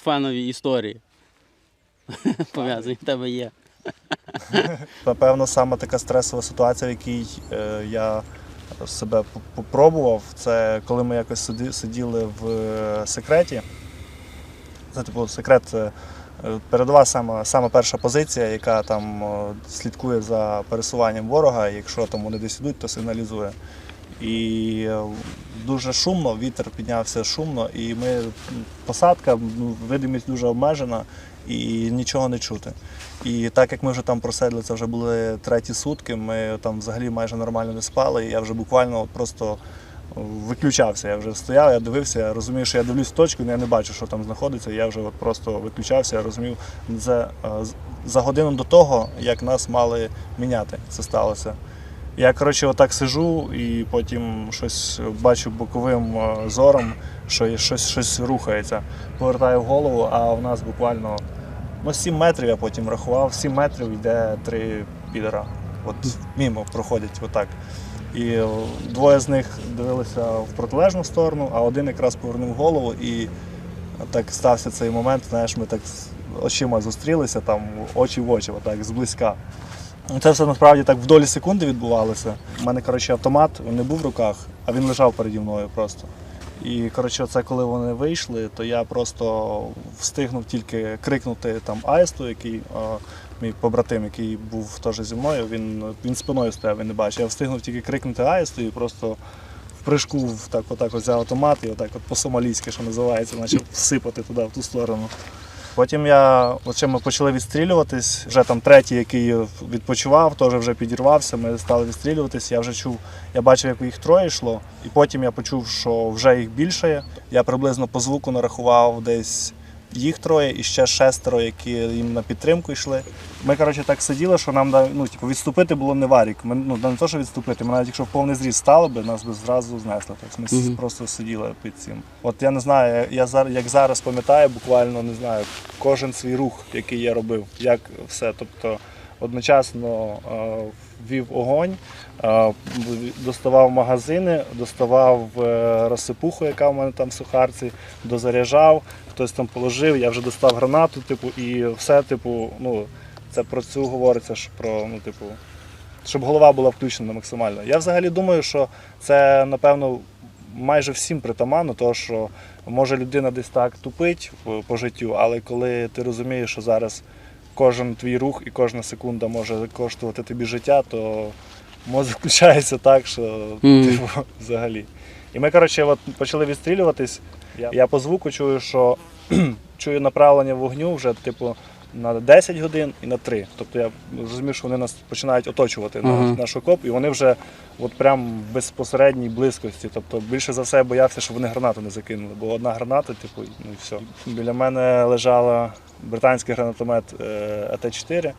спортсменові історії. Пов'язані в тебе є. Напевно, саме така стресова ситуація, в якій е, я себе попробував, це коли ми якось сиділи в е, секреті. Це типу секрет е, передова сама, сама перша позиція, яка там слідкує за пересуванням ворога. Якщо там вони десь ідуть, то сигналізує. І е, дуже шумно, вітер піднявся шумно, і ми посадка, ну, видимість дуже обмежена і нічого не чути. І так як ми вже там проседли, це вже були треті сутки, ми там взагалі майже нормально не спали. І я вже буквально просто виключався. Я вже стояв, я дивився, я розумію, що я дивлюсь в точку, але я не бачу, що там знаходиться. Я вже от просто виключався, я розумів, це е, за годину до того, як нас мали міняти. Це сталося. Я коротше отак сижу і потім щось бачу боковим е, зором, що щось, щось рухається. Повертаю голову, а в нас буквально ну, 7 метрів я потім рахував, 7 метрів йде три підера. От мімо проходять отак. І двоє з них дивилися в протилежну сторону, а один якраз повернув голову і так стався цей момент, знаєш, ми так очима зустрілися, там очі в очі, отак, зблизька. Це все насправді так в долі секунди відбувалося. У мене коротше, автомат не був в руках, а він лежав переді мною просто. І коротше, це коли вони вийшли, то я просто встигнув тільки крикнути там Аїсту, який е, мій побратим, який був теж зі мною. Він, він спиною стояв, він не бачив. Я встигнув тільки крикнути Аїсту і просто в прыжку так, отак взяв автомат і отак от по-сомалійськи, що називається, почав всипати туди, в ту сторону. Потім я, оце ми почали відстрілюватись. Вже там третій, який відпочивав, теж вже підірвався. Ми стали відстрілюватись. Я вже чув, я бачив, як їх троє йшло. І потім я почув, що вже їх більше. Я приблизно по звуку нарахував десь їх троє і ще шестеро, які їм на підтримку йшли. Ми, коротше, так сиділи, що нам ну, типу, відступити було не варік. Ми, ну, не то, що відступити, ми навіть якщо в повний зріст стали би, нас би зразу знесли. Тобто ми Мгм. просто сиділи під цим. От я не знаю, я зараз, як зараз пам'ятаю, буквально не знаю, кожен свій рух, який я робив, як все. Тобто одночасно е, вів огонь, е, доставав магазини, доставав е, розсипуху, яка в мене там в сухарці, дозаряджав, хтось там положив, я вже достав гранату, типу, і все, типу, ну, це про цю говориться, що про, ну, типу, щоб голова була включена максимально. Я взагалі думаю, що це, напевно, майже всім притаманно, тому що може людина десь так тупить по- по життю, але коли ти розумієш, що зараз кожен твій рух і кожна секунда може коштувати тобі життя, то мозок включається так, що mm. типу, взагалі. І ми, коротше, от почали відстрілюватись. Я, я по звуку чую, що чую направлення вогню вже, типу, на 10 годин і на 3. Тобто я розумів, що вони нас починають оточувати Ага. наш, наш окоп, і вони вже от прям в безпосередній близькості. Тобто більше за все я боявся, щоб вони гранату не закинули, бо одна граната, типу, ну і все. Біля мене лежала британський гранатомет е, АТ-4.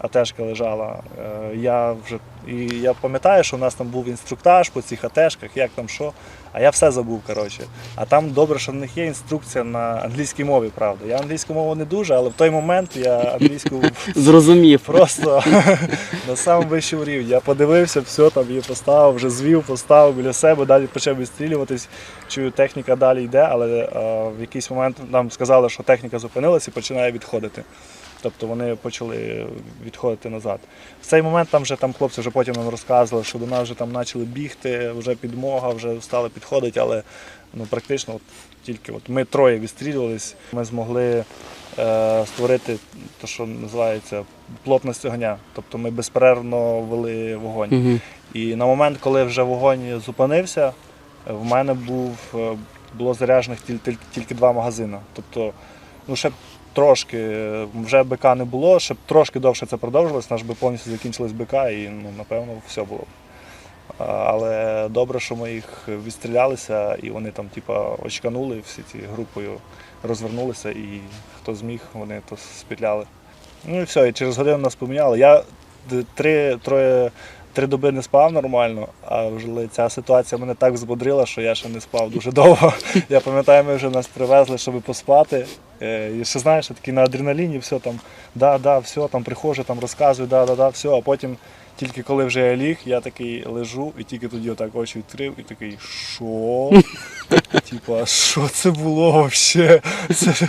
АТшка лежала. Е, Я вже і я пам'ятаю, що у нас там був інструктаж по цих АТшках, як там що. А я все забув, коротше. А там добре, що в них є інструкція на англійській мові, правда. Я англійську мову не дуже, але в той момент я англійську Зрозумів. просто на самому вищому рівні. Я подивився, все там її поставив, вже звів, поставив біля себе, далі почав відстрілюватись. Чую, техніка далі йде, але е, в якийсь момент нам сказали, що техніка зупинилася і починає відходити. Тобто вони почали відходити назад. В цей момент там вже там хлопці вже потім нам розказували, що до нас вже там почали бігти, вже підмога, вже стали підходити, але ну, практично от, тільки от ми троє відстрілювались, ми змогли е, створити те, що називається плотність огня. Тобто ми безперервно вели вогонь. Мгм. І на момент, коли вже вогонь зупинився, в мене був, е, було заряджених тіль- тіль- тільки два магазини. Тобто, ну ще трошки, вже БК не було, ще б трошки довше це продовжилось, наш би повністю закінчилось БК і ну, напевно все було. Але добре, що ми їх відстрілялися, і вони там, типа, очканули всі ці групою, розвернулися, і хто зміг, вони то спітляли. Ну і все, і через годину нас поміняли. Я три, троє, три доби не спав нормально, а вже ця ситуація мене так збодрила, що я ще не спав дуже довго. Я пам'ятаю, ми вже нас привезли, щоб поспати. Е, І ще знаєш, такий на адреналіні, все там, да, да, все, там приходжу, там розказую, да, да, да, все, а потім. Тільки коли вже я ліг, я такий лежу, і тільки тоді отак очі відкрив, і такий, що? Типа, що це було взагалі? Це,